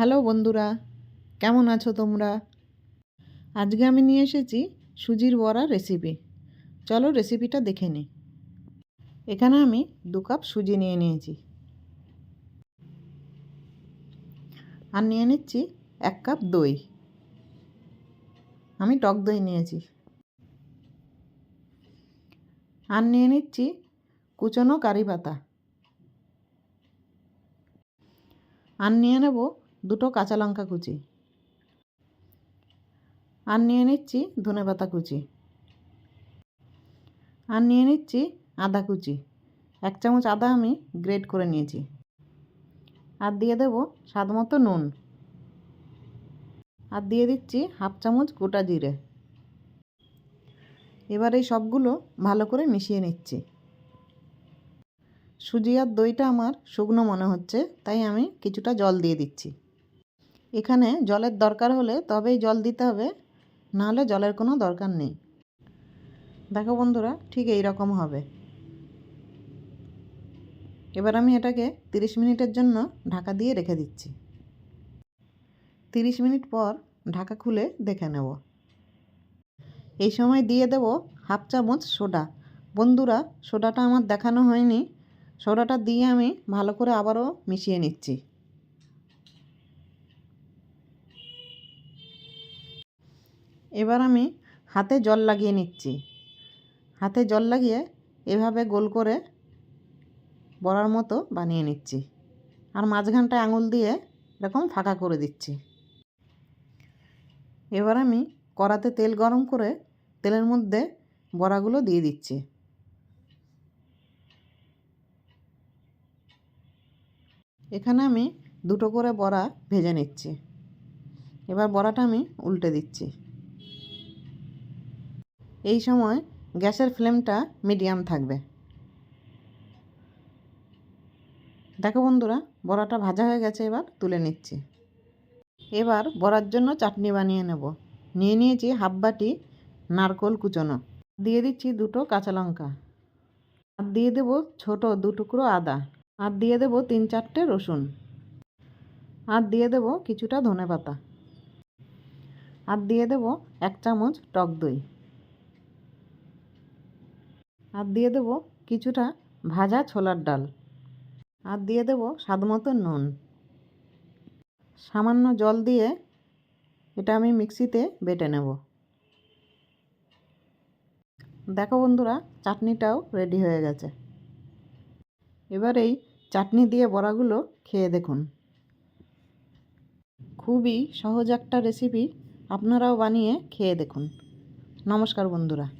Hello বন্ধুরা, কেমন আছো তোমরা? আজকে আমি নিয়ে এসেছি সুজির বড়া রেসিপি চলো রেসিপিটা দেখে নিই। এখানে আমি দু কাপ সুজি নিয়ে নিয়েছি। আর নিয়ে নিচ্ছি এক কাপ দই। আমি টক দই নিয়েছি। আর নিয়ে নিচ্ছি কুচনো কারি পাতা। আর নিয়ে নেব দুটো কাঁচা লঙ্কা কুচি। আর নিয়ে নিচ্ছি ধনে পাতা কুচি। আর নিয়ে নিচ্ছি আদা কুচি। এক চামচ আদা আমি গ্রেট করে নিয়েছি। আর দিয়ে দেব স্বাদ মতো নুন। আর দিয়ে দিচ্ছি হাফ চামচ গোটা জিরে। এবার এই সবগুলো ভালো করে মিশিয়ে নিচ্ছি। সুজি আর দইটা আমার শুকনো মনে হচ্ছে, তাই আমি কিছুটা জল দিয়ে দিচ্ছি। এখানে জলের দরকার হলে তবেই জল দিতে হবে নাহলে জলের কোনো দরকার নেই। দেখো বন্ধুরা, ঠিক এই রকম হবে। এবার আমি এটাকে তিরিশ মিনিটের জন্য ঢাকা দিয়ে রেখে দিচ্ছি। তিরিশ মিনিট পর ঢাকা খুলে দেখে নেব। এই সময় দিয়ে দেব হাফ চামচ সোডা। বন্ধুরা, সোডাটা আমার দেখানো হয়নি। সোডাটা দিয়ে আমি ভালো করে আবারও মিশিয়ে নিচ্ছি। এবার আমি হাতে জল লাগিয়ে নিচ্ছি। হাতে জল লাগিয়ে এভাবে গোল করে বড়ার মতো বানিয়ে নিচ্ছি। আর মাঝখানটায় আঙুল দিয়ে এরকম ফাঁকা করে দিচ্ছি। এবার আমি কড়াতে তেল গরম করে তেলের মধ্যে বড়াগুলো দিয়ে দিচ্ছি। এখানে আমি দুটো করে বড়া ভেজে নিচ্ছি। এবার বড়াটা আমি উল্টে দিচ্ছি। এই সময় গ্যাসের ফ্লেমটা মিডিয়াম থাকবে। দেখো বন্ধুরা, বড়াটা ভাজা হয়ে গেছে, এবার তুলে নিচ্ছি। এবার বড়ার জন্য চাটনি বানিয়ে নেব। নিয়ে নিয়েছি হাফ বাটি নারকোল কুচনো। দিয়ে দিচ্ছি দুটো কাঁচা লঙ্কা। আর দিয়ে দেবো ছোটো দু টুকরো আদা। আর দিয়ে দেবো তিন চারটে রসুন। আর দিয়ে দেবো কিছুটা ধনে পাতা আর দিয়ে দেবো এক চামচ টক দই। আর দিয়ে দেবো কিছুটা ভাজা ছোলার ডাল। আর দিয়ে দেবো স্বাদ মতো নুন। সামান্য জল দিয়ে এটা আমি মিক্সিতে বেটে নেব। দেখো বন্ধুরা, চাটনিটাও রেডি হয়ে গেছে। এবার এই চাটনি দিয়ে বড়াগুলো খেয়ে দেখুন। খুবই সহজ একটা রেসিপি, আপনারাও বানিয়ে খেয়ে দেখুন। নমস্কার বন্ধুরা।